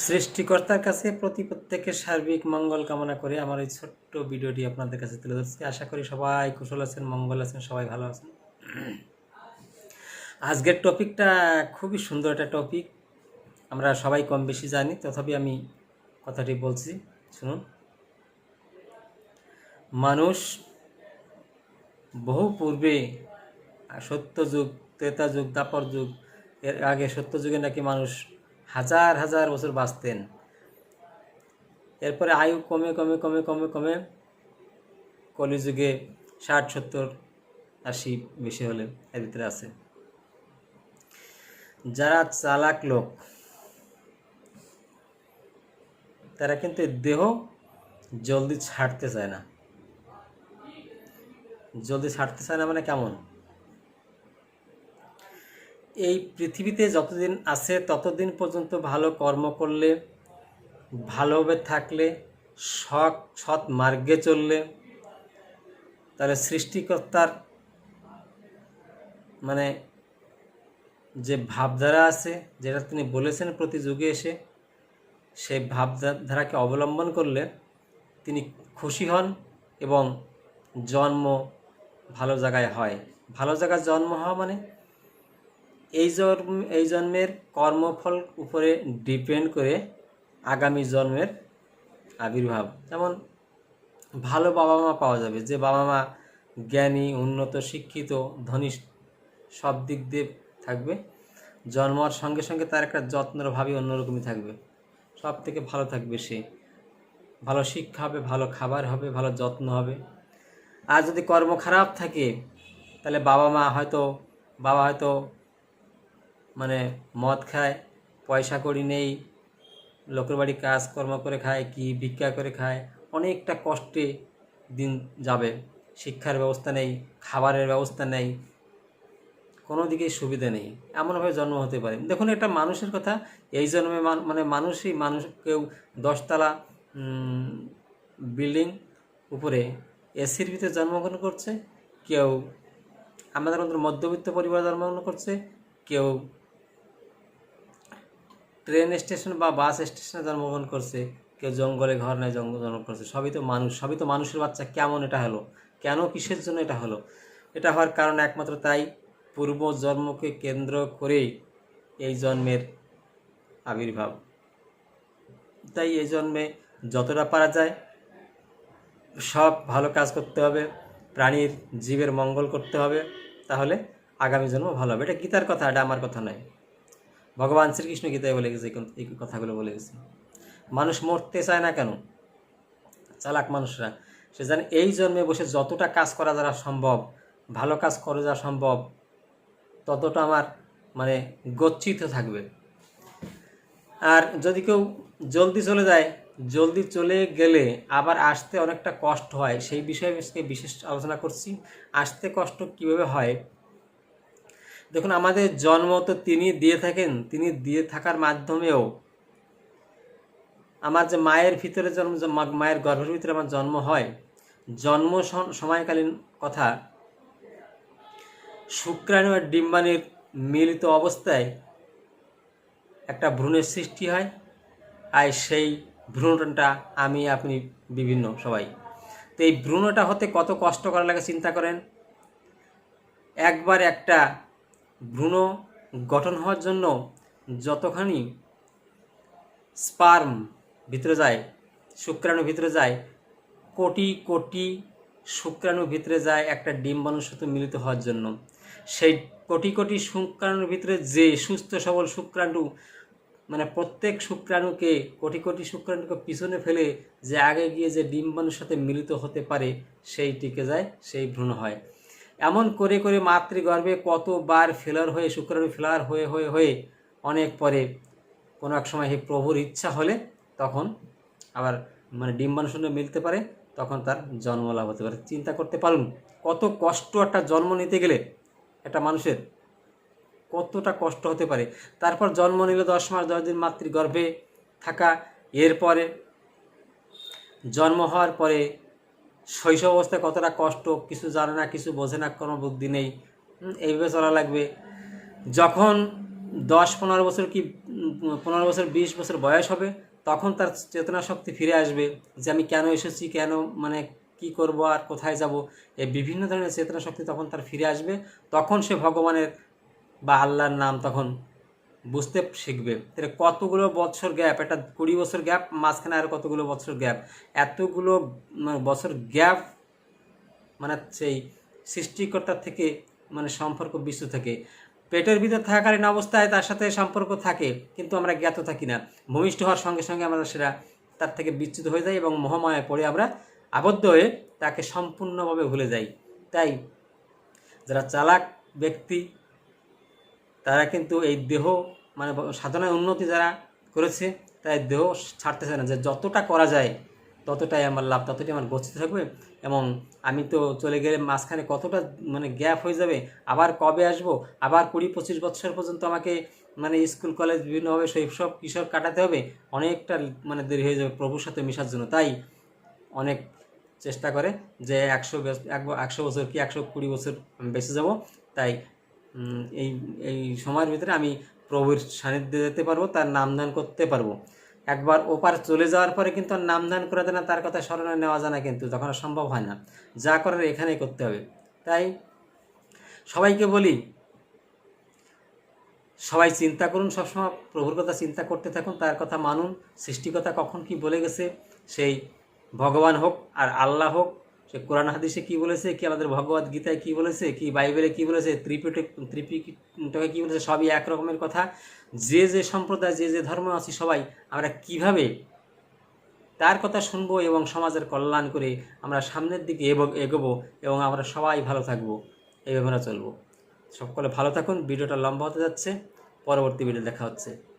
সৃষ্টিকর্তার কাছে প্রতি প্রত্যেকের সার্বিক মঙ্গল কামনা করে আমার এই ছোট্ট ভিডিওটি আপনাদের কাছে তুলে ধরছি। আশা করি সবাই কুশল আছেন, মঙ্গল আছেন, সবাই ভালো আছেন। আজকের টপিকটা খুবই সুন্দর একটা টপিক। আমরা সবাই কম বেশি জানি, তথাপি আমি কথাটি বলছি। শুনুন। মানুষ বহু পূর্বে সত্য যুগ ত্রেতা যুগ দাপর যুগ এর আগে সত্য যুগে নাকি মানুষ হাজার হাজার বছর বাঁচতেন। এরপরে আয়ু কমে কমে কমে কমে কমে কলিযুগে ষাট, সত্তর, আশি বেশি হলে এর ভিতরে আছে। যারা চালাক লোক, তারা কিন্তু দেহ জলদি ছাড়তে চায় না। জলদি ছাড়তে চায় না মানে কেমন? এই পৃথিবীতে যতদিন আছে, ততদিন পর্যন্ত ভালো কর্ম করলে, ভালোভাবে থাকলে, সৎ সৎ মার্গে চললে, তাহলে সৃষ্টিকর্তার মানে যে ভাবধারা আছে, যেটা তিনি বলেছেন প্রতি যুগে এসে, সেই ভাবধারাকে অবলম্বন করলে তিনি খুশি হন এবং জন্ম ভালো জায়গায় হয়। ভালো জায়গায় জন্ম হওয়া মানে এই জন্ম, এই জন্মের কর্মফল উপরে ডিপেন্ড করে আগামী জন্মের আবির্ভাব। যেমন, ভালো বাবা মা পাওয়া যাবে। যে বাবা মা জ্ঞানী, উন্নত, শিক্ষিত ধনী সব দিক দিয়ে থাকবে। জন্মার সঙ্গে সঙ্গে তার একটা যত্নের ভাবই অন্যরকমই থাকবে। সব থেকে ভালো থাকবে সে। ভালো শিক্ষা হবে, ভালো খাবার হবে, ভালো যত্ন হবে। আর যদি কর্ম খারাপ থাকে, তাহলে বাবা মা হয়তো, বাবা হয়তো মানে মদ খায়, পয়সা করি নেই, লোকের বাড়ি কাজকর্ম করে খায় কি ভিক্ষা করে খায়, অনেকটা কষ্টে দিন যাবে। শিক্ষার ব্যবস্থা নেই, খাবারের ব্যবস্থা নেই, কোনো দিকেই সুবিধা নেই। এমনভাবে জন্ম হতে পারে। দেখুন একটা মানুষের কথা। এই জন্মে মানে মানুষই মানুষ, কেউ দশতলা বিল্ডিং উপরে এসির ভিতরে জন্মগ্রহণ করছে, কেউ আমাদের মধ্যবিত্ত পরিবার জন্মগ্রহণ করছে, কেউ ট্রেন স্টেশন বা বাস স্টেশনে জন্মগ্রহণ করছে, কেউ জঙ্গলে ঘর নেয় জঙ্গল জন্ম করছে, সবই তো মানুষ, সবই তো মানুষের বাচ্চা, কেমন এটা হলো? কেন, কিসের জন্য এটা হলো? এটা হওয়ার কারণ একমাত্র তাই, পূর্ব জন্মকে কেন্দ্র করেই এই জন্মের আবির্ভাব। তাই এই জন্মে যতটা পারা যায়, সব ভালো কাজ করতে হবে, প্রাণীর জীবের মঙ্গল করতে হবে, তাহলে আগামী জন্ম ভালো হবে। এটা গীতার কথা, এটা আমার কথা নয়। ভগবান শ্রীকৃষ্ণ গীতায় বলে গেছে? এই কথাগুলো বলে গেছে। মানুষ মরতে চায় না কেন? চালাক মানুষরা। সে জানে এই জন্মে বসে যতটা কাজ করা যারা সম্ভব, ভালো কাজ করে যাওয়া সম্ভব, ততটা আমার মানে গচ্ছিত থাকবে। আর যদি কেউ জলদি চলে যায়, জলদি চলে গেলে আবার আসতে অনেকটা কষ্ট হয়। সেই বিষয়ে বিশেষ আলোচনা করছি। আসতে কষ্ট কীভাবে হয়? দেখুন, আমাদের জন্ম তো তিনি দিয়ে থাকেন, তিনি দিয়ে থাকার মাধ্যমেও আমার যে মায়ের ভিতরে জন্ম মায়ের গর্ভের ভিতরে আমার জন্ম হয়, জন্ম সম- সময়কালীন কথা, শুক্রাণু আর ডিম্বাণুর মিলিত অবস্থায় একটা ভ্রূণের সৃষ্টি হয়, আর সেই ভ্রূণটা আমি, আপনি বিভিন্ন সবাই। তো এই ভ্রূণটা হতে কত কষ্ট করা লাগে চিন্তা করেন? একবার একটা ভ্রূণ গঠন হওয়ার জন্য যতখানি স্পার্ম ভিতরে যায়, শুক্রাণু ভিতরে যায়, কোটি কোটি শুক্রাণু ভিতরে যায় একটা ডিম্বাণুর সাথে মিলিত হওয়ার জন্য। সেই কোটি কোটি শুক্রাণুর ভিতরে যে সুস্থ সবল শুক্রাণু মানে প্রত্যেক শুক্রাণুকে, কোটি কোটি শুক্রাণুকে পিছনে ফেলে যে আগে গিয়ে যে ডিম্বাণুর সাথে মিলিত হতে পারে, সেই টিকে যায়, সেই ভ্রূণ হয়। এমন করে করে মাতৃগর্ভে কতবার ফেলার হয়ে শুক্রাণু ফেলার হয়ে হয়ে হয়ে অনেক পরে কোনো এক সময় এই প্রভুর ইচ্ছা হলে তখন আবার মানে ডিম্বাণুর সঙ্গে মিলতে পারে, তখন তার জন্ম লাভ হতে পারে। চিন্তা করতে পারুন, কত কষ্ট একটা জন্ম নিতে গেলে একটা মানুষের কতটা কষ্ট হতে পারে। তারপর জন্ম নিল দশ মাস, দশ দিন মাতৃগর্ভে থাকা, এরপরে জন্ম হওয়ার পরে শৈশব অবস্থায় কতটা কষ্ট, কিছু জানে না, কিছু বোঝে না, কোনো বুদ্ধি নেই এইভাবে চলা লাগবে। যখন দশ, পনেরো বছর কি পনেরো বছর, বিশ বছর বয়স হবে, তখন তার চেতনা শক্তি ফিরে আসবে যে আমি কেন এসেছি, কেন মানে কি করব আর কোথায় যাব, এই বিভিন্ন ধরনের চেতনা শক্তি তখন তার ফিরে আসবে। তখন সে ভগবানের বা আল্লাহর নাম তখন বুঝতে শিখবে। তাহলে কতগুলো বছর গ্যাপ? একটা কুড়ি বছর গ্যাপ, মাঝখানে আর কতগুলো বছর গ্যাপ? এতগুলো মানে বছর গ্যাপ মানে সেই সৃষ্টিকর্তার থেকে মানে সম্পর্ক বিশ্ব থেকে। পেটের ভিতর থাকাকালীন অবস্থায় তার সাথে সম্পর্ক থাকে, কিন্তু আমরা জ্ঞাত থাকি না। ভূমিষ্ঠ হওয়ার সঙ্গে সঙ্গে আমরা সেটা তার থেকে বিচ্যুত হয়ে যাই এবং মহামায়ায় পড়ে আমরা আবদ্ধ হয়ে তাকে সম্পূর্ণভাবে ভুলে যাই। তাই যারা চালাক ব্যক্তি তারা কিন্তু এই দেহ মানে সাধনায় উন্নতি যারা করেছে, তাই দেহ ছাড়তেছে না। যে যতটা করা যায়, ততটাই আমার লাভ, ততটাই আমার গচ্ছিত থাকবে। এবং আমি তো চলে গেলে মাঝখানে কতটা মানে গ্যাপ হয়ে যাবে, আবার কবে আসব, আবার কুড়ি পঁচিশ বছর পর্যন্ত আমাকে মানে স্কুল, কলেজ বিভিন্নভাবে শৈশব, কিশোর কাটাতে হবে, অনেকটা মানে দেরি হয়ে যাবে প্রভুর সাথে মেশার জন্য। তাই অনেক চেষ্টা করে যে একশো একশো বছর কি একশো কুড়ি বছর বেঁচে যাব। তাই এই এই সময়ের ভিতরে আমি প্রভুর সান্নিধ্যে যেতে পারব, তার নামদান করতে পারব। একবার ওপার চলে যাওয়ার পরে কিন্তু আর নামদান করে দেয় না তার কথা স্মরণে নেওয়া যায় না কিন্তু তখন সম্ভব হয় না। যা করার এখানেই করতে হবে। তাই সবাইকে বলি, সবাই চিন্তা করুন, সবসময় প্রভুর কথা চিন্তা করতে থাকুন, তার কথা মানুন। সৃষ্টিকতা কখন কি বলে গেছে, সেই ভগবান হোক আর আল্লাহ হোক সে কোরআন হাদিসে কি বলেছে, কি আমাদের ভগবত গীতায় কি বলেছে, কি বাইবেলে কি বলেছে, ত্রিপিটক, ত্রিপিটকে কি বলেছে, সবই এক রকমের কথা। যে যে সম্প্রদায়, যে যে ধর্ম আছি সবাই, আমরা কীভাবে তার কথা শুনব এবং সমাজের কল্যাণ করে আমরা সামনের দিকে এগো- এগোবো এবং আমরা সবাই ভালো থাকব এইভাবে আমরা চলবো। সকলে ভালো থাকুন, ভিডিওটা লম্বা হতে যাচ্ছে, পরবর্তী ভিডিও দেখা হচ্ছে।